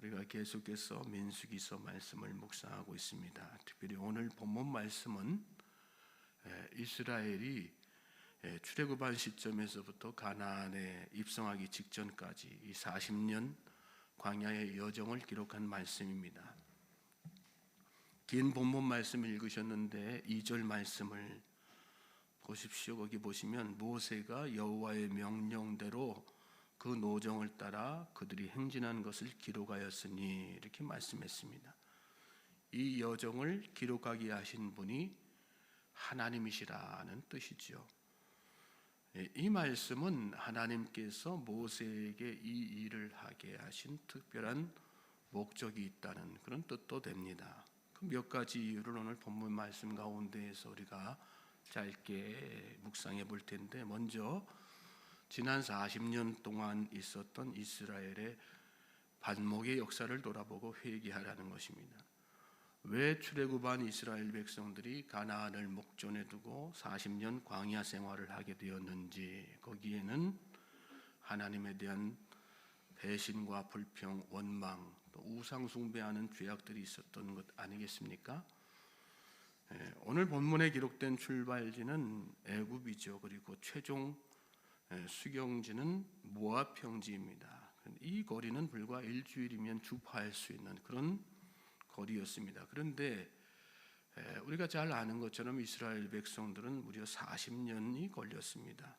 우리가 계속해서 민수기서 말씀을 묵상하고 있습니다. 특별히 오늘 본문 말씀은 에, 이스라엘이 에, 출애굽한 시점에서부터 가나안에 입성하기 직전까지 이 40년 광야의 여정을 기록한 말씀입니다. 긴 본문 말씀 읽으셨는데 2절 말씀을 보십시오. 거기 보시면 모세가 여호와의 명령대로 그 노정을 따라 그들이 행진한 것을 기록하였으니 이렇게 말씀했습니다. 이 여정을 기록하게 하신 분이 하나님이시라는 뜻이지요. 예, 이 말씀은 하나님께서 모세에게 이 일을 하게 하신 특별한 목적이 있다는 그런 뜻도 됩니다. 그 몇 가지 이유를 오늘 본문 말씀 가운데에서 우리가 짧게 묵상해 볼 텐데 먼저 지난 40년 동안 있었던 이스라엘의 반목의 역사를 돌아보고 회개하라는 것입니다. 왜 출애굽한 이스라엘 백성들이 가나안을 목전에 두고 40년 광야 생활을 하게 되었는지 거기에는 하나님에 대한 배신과 불평, 원망, 또 우상 숭배하는 죄악들이 있었던 것 아니겠습니까? 예, 오늘 본문에 기록된 출발지는 애굽이죠. 그리고 최종 예, 수경지는 모압 평지입니다. 이 거리는 불과 일주일이면 주파할 수 있는 그런 거리였습니다. 그런데 예, 우리가 잘 아는 것처럼 이스라엘 백성들은 무려 40년이 걸렸습니다.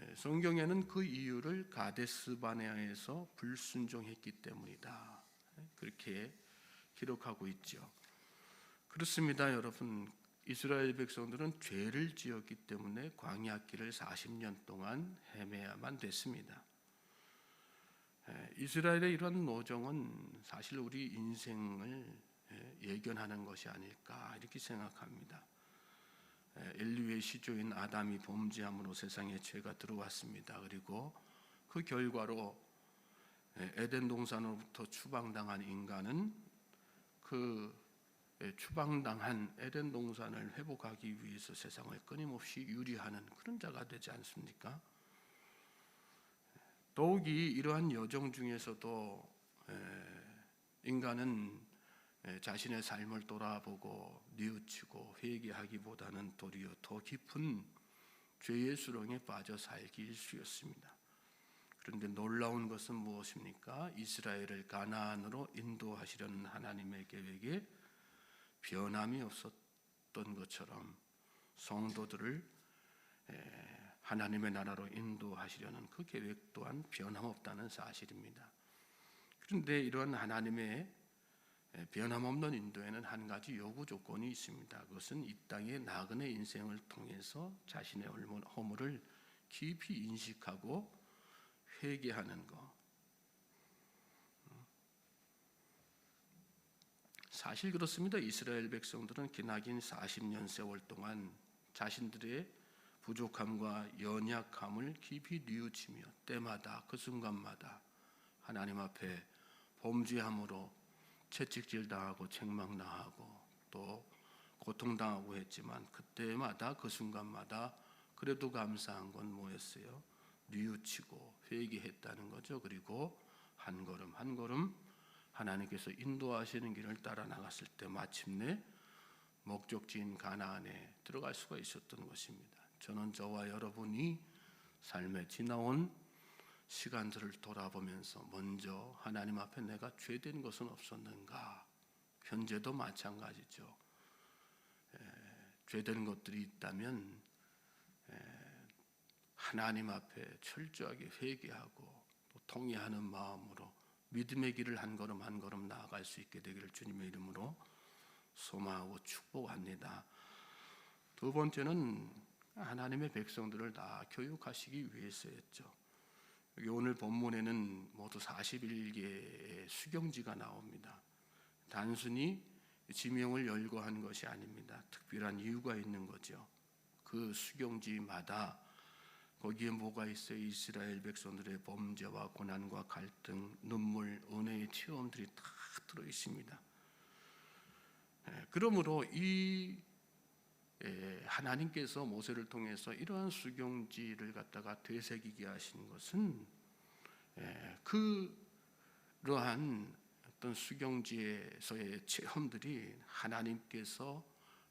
예, 성경에는 그 이유를 가데스 바네아에서 불순종했기 때문이다. 예, 그렇게 기록하고 있죠. 그렇습니다, 여러분. 이스라엘 백성들은 죄를 지었기 때문에 광야길을 40년 동안 헤매야만 됐습니다. 예, 이스라엘의 이런 노정은 사실 우리 인생을 예견하는 것이 아닐까 이렇게 생각합니다. 인류의 시조인 아담이 범죄함으로 세상에 죄가 들어왔습니다. 그리고 그 결과로 에덴 동산으로부터 추방당한 인간은 그 추방당한 에덴 동산을 회복하기 위해서 세상을 끊임없이 유리하는 그런 자가 되지 않습니까? 더욱이 이러한 여정 중에서도 인간은 자신의 삶을 돌아보고 뉘우치고 회개하기보다는 도리어 더 깊은 죄의 수렁에 빠져 살기 일쑤였습니다. 그런데 놀라운 것은 무엇입니까? 이스라엘을 가나안으로 인도하시려는 하나님의 계획에 변함이 없었던 것처럼 성도들을 하나님의 나라로 인도하시려는 그 계획 또한 변함없다는 사실입니다. 그런데 이러한 하나님의 변함없는 인도에는 한 가지 요구 조건이 있습니다. 그것은 이 땅의 나그네 인생을 통해서 자신의 허물을 깊이 인식하고 회개하는 것. 사실 그렇습니다. 이스라엘 백성들은 기나긴 40년 세월 동안 자신들의 부족함과 연약함을 깊이 뉘우치며 때마다 그 순간마다 하나님 앞에 범죄함으로 채찍질 당하고 책망 당하고 또 고통 당하고 했지만 그때마다 그 순간마다 그래도 감사한 건 뭐였어요? 뉘우치고 회개했다는 거죠. 그리고 한 걸음 한 걸음 하나님께서 인도하시는 길을 따라 나갔을 때 마침내 목적지인 가나안에 들어갈 수가 있었던 것입니다. 저는 저와 여러분이 삶에 지나온 시간들을 돌아보면서 먼저 하나님 앞에 내가 죄된 것은 없었는가? 현재도 마찬가지죠. 에, 죄된 것들이 있다면 에, 하나님 앞에 철저하게 회개하고 또 통회하는 마음으로 믿음의 길을 한 걸음 한 걸음 나아갈 수 있게 되기를 주님의 이름으로 소망하고 축복합니다. 두 번째는 하나님의 백성들을 다 교육하시기 위해서였죠. 오늘 본문에는 모두 41개의 수경지가 나옵니다. 단순히 지명을 열거한 것이 아닙니다. 특별한 이유가 있는 거죠. 그 수경지마다 거기에 뭐가 있어요? 이스라엘 백성들의 범죄와 고난과 갈등, 눈물, 은혜의 체험들이 다 들어 있습니다. 예, 그러므로 이 예, 하나님께서 모세를 통해서 이러한 수경지를 갖다가 되새기게 하신 것은 예, 그 그러한 어떤 수경지에서의 체험들이 하나님께서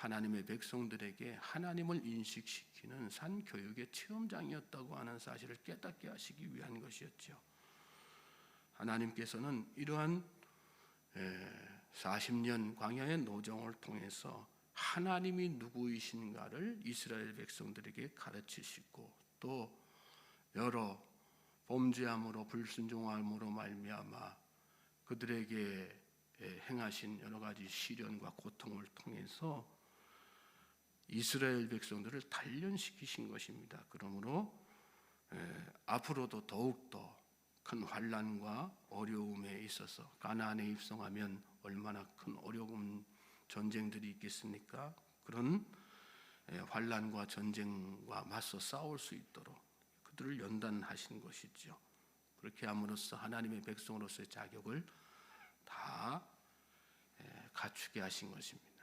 하나님의 백성들에게 하나님을 인식시키는 산 교육의 체험장이었다고 하는 사실을 깨닫게 하시기 위한 것이었죠. 하나님께서는 이러한 40년 광야의 노정을 통해서 하나님이 누구이신가를 이스라엘 백성들에게 가르치시고 또 여러 범죄함으로 불순종함으로 말미암아 그들에게 행하신 여러 가지 시련과 고통을 통해서 이스라엘 백성들을 단련시키신 것입니다. 그러므로 앞으로도 더욱 더 큰 환란과 어려움에 있어서 가나안에 입성하면 얼마나 큰 어려움 전쟁들이 있겠습니까? 그런 환란과 전쟁과 맞서 싸울 수 있도록 그들을 연단하신 것이죠. 그렇게 함으로써 하나님의 백성으로서의 자격을 다 갖추게 하신 것입니다.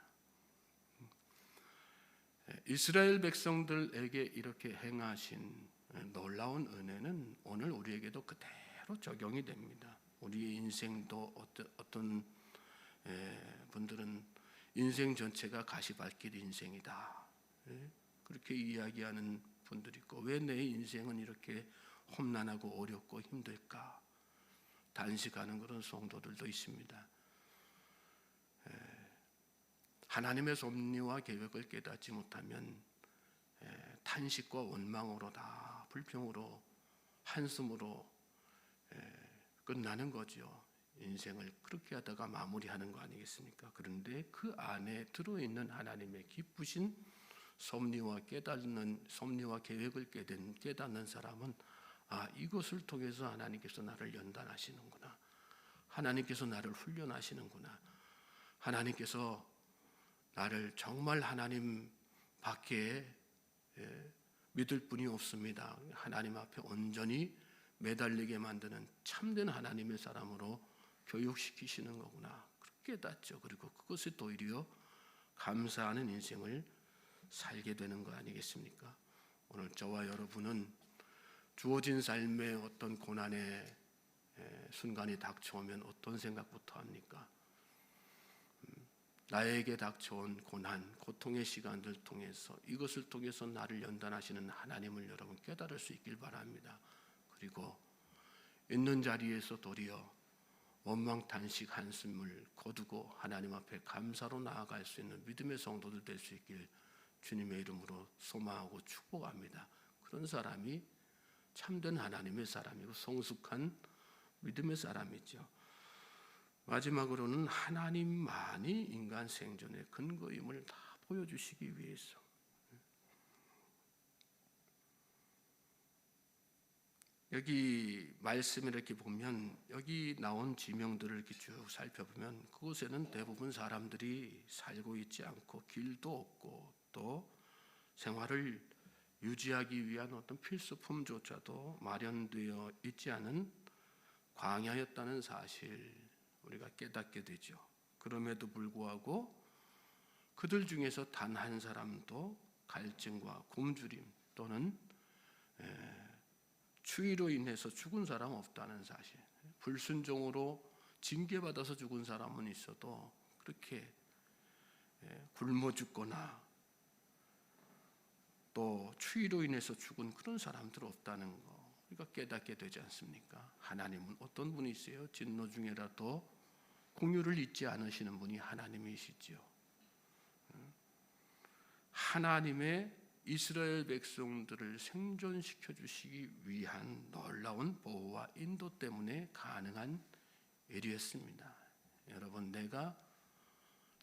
이스라엘 백성들에게 이렇게 행하신 놀라운 은혜는 오늘 우리에게도 그대로 적용이 됩니다. 우리의 인생도 어떤, 어떤 분들은 인생 전체가 가시밭길 인생이다. 그렇게 이야기하는 분들이 있고 왜 내 인생은 이렇게 험난하고 어렵고 힘들까? 단식하는 그런 성도들도 있습니다. 하나님의 섭리와 계획을 깨닫지 못하면 탄식과 원망으로 다 불평으로 한숨으로 끝나는 거죠. 인생을 그렇게 하다가 마무리하는 거 아니겠습니까? 그런데 그 안에 들어있는 하나님의 기쁘신 섭리와 깨닫는 섭리와 계획을 깨닫는, 깨닫는 사람은 아 이것을 통해서 하나님께서 나를 연단하시는구나. 하나님께서 나를 훈련하시는구나. 하나님께서 나를 정말 하나님 밖에 예, 믿을 분이 없습니다. 하나님 앞에 온전히 매달리게 만드는 참된 하나님의 사람으로 교육시키시는 거구나. 그렇게 깨닫죠. 그리고 그것에 도리어 감사하는 인생을 살게 되는 거 아니겠습니까? 오늘 저와 여러분은 주어진 삶의 어떤 고난의 순간이 닥쳐오면 어떤 생각부터 합니까? 음, 나에게 닥쳐온 고난, 고통의 시간들 통해서 이것을 통해서 나를 연단하시는 하나님을 여러분 깨달을 수 있길 바랍니다. 그리고 있는 자리에서 도리어 원망 탄식 한숨을 거두고 하나님 앞에 감사로 나아갈 수 있는 믿음의 성도들 될 수 있길 주님의 이름으로 소망하고 축복합니다. 그런 사람이 참된 하나님의 사람이고 성숙한 믿음의 사람이죠. 마지막으로는 하나님만이 인간 생존의 근거임을 다 보여주시기 위해서. 여기 말씀을 이렇게 보면 여기 나온 지명들을 이렇게 쭉 살펴보면 그곳에는 대부분 사람들이 살고 있지 않고 길도 없고 또 생활을 유지하기 위한 어떤 필수품조차도 마련되어 있지 않은 광야였다는 사실 우리가 깨닫게 되죠. 그럼에도 불구하고 그들 중에서 단 한 사람도 갈증과 굶주림 또는 추위로 인해서 죽은 사람 없다는 사실. 불순종으로 징계받아서 죽은 사람은 있어도 그렇게 굶어 죽거나 또 추위로 인해서 죽은 그런 사람들 없다는 거 우리가 깨닫게 되지 않습니까? 하나님은 어떤 분이세요? 진노 중에라도 공유를 잊지 않으시는 분이 하나님이시지요. 하나님의 이스라엘 백성들을 생존시켜 주시기 위한 놀라운 보호와 인도 때문에 가능한 일이었습니다. 여러분, 내가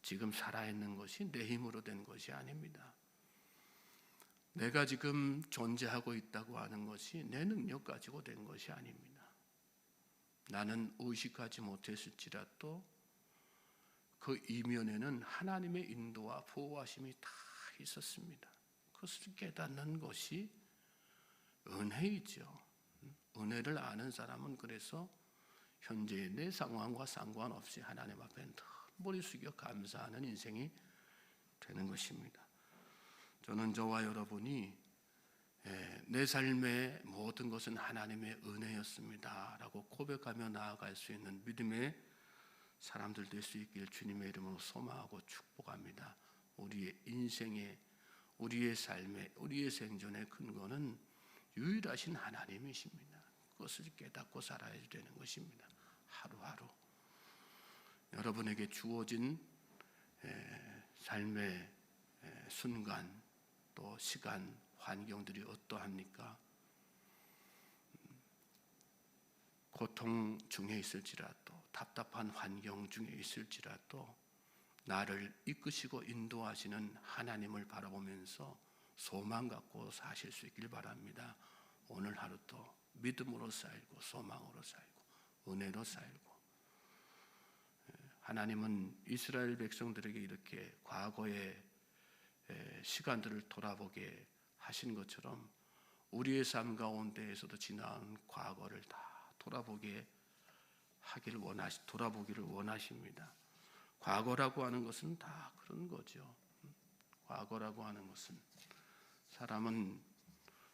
지금 살아있는 것이 내 힘으로 된 것이 아닙니다. 내가 지금 존재하고 있다고 하는 것이 내 능력 가지고 된 것이 아닙니다. 나는 의식하지 못했을지라도 그 이면에는 하나님의 인도와 보호하심이 다 있었습니다. 그것을 깨닫는 것이 은혜이죠. 은혜를 아는 사람은 그래서 현재의 내 상황과 상관없이 하나님 앞에 머리 숙여 감사하는 인생이 되는 것입니다. 저는 저와 여러분이 예, 내 삶의 모든 것은 하나님의 은혜였습니다라고 고백하며 나아갈 수 있는 믿음의 사람들 될 수 있길 주님의 이름으로 소망하고 축복합니다. 우리의 인생의 우리의 삶의 우리의 생존의 근거는 유일하신 하나님이십니다. 그것을 깨닫고 살아야 되는 것입니다. 하루하루 여러분에게 주어진 에, 삶의 에, 순간 또 시간 환경들이 어떠합니까? 음, 고통 중에 있을지라도 답답한 환경 중에 있을지라도 나를 이끄시고 인도하시는 하나님을 바라보면서 소망 갖고 사실 수 있길 바랍니다. 오늘 하루도 믿음으로 살고 소망으로 살고 은혜로 살고 예, 하나님은 이스라엘 백성들에게 이렇게 과거의 에, 시간들을 돌아보게 하신 것처럼 우리의 삶 가운데에서도 지나온 과거를 다 돌아보게 하기를 원하시 돌아보기를 원하십니다. 과거라고 하는 것은 다 그런 거죠. 과거라고 하는 것은 사람은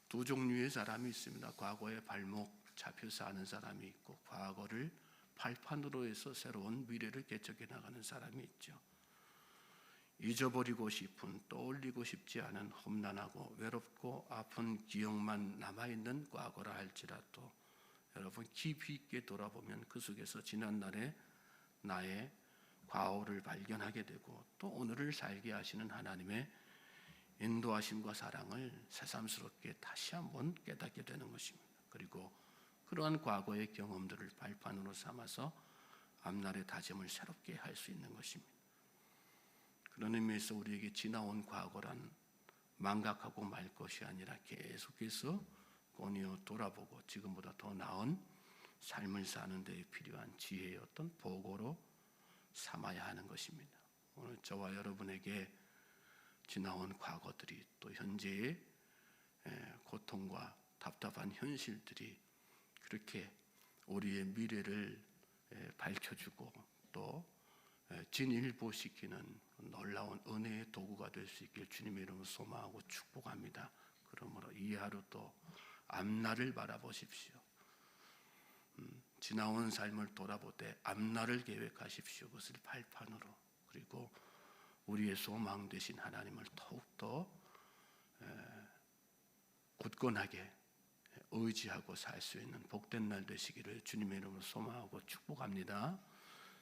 두 종류의 사람이 있습니다. 과거에 발목 잡혀 사는 사람이 있고 과거를 발판으로 해서 새로운 미래를 개척해 나가는 사람이 있죠. 잊어버리고 싶은 떠올리고 싶지 않은 험난하고 외롭고 아픈 기억만 남아 있는 과거라 할지라도 여러분 깊이 있게 돌아보면 그 속에서 지난 날의 나의 과오를 발견하게 되고 또 오늘을 살게 하시는 하나님의 인도하심과 사랑을 새삼스럽게 다시 한번 깨닫게 되는 것입니다. 그리고 그러한 과거의 경험들을 발판으로 삼아서 앞날의 다짐을 새롭게 할 수 있는 것입니다. 그런 의미에서 우리에게 지나온 과거란 망각하고 말 것이 아니라 계속해서 꼬니어 돌아보고 지금보다 더 나은 삶을 사는 데 필요한 지혜의 어떤 보고로 삼아야 하는 것입니다. 오늘 저와 여러분에게 지나온 과거들이 또 현재의 고통과 답답한 현실들이 그렇게 우리의 미래를 밝혀주고 또 진일보시키는 놀라운 은혜의 도구가 될 수 있길 주님의 이름으로 소망하고 축복합니다. 그러므로 이 하루도 앞날을 바라보십시오. 음, 지나온 삶을 돌아보되 앞날을 계획하십시오. 그것을 발판으로 그리고 우리의 소망 되신 하나님을 더욱더 굳건하게 의지하고 살 수 있는 복된 날 되시기를 주님의 이름으로 소망하고 축복합니다.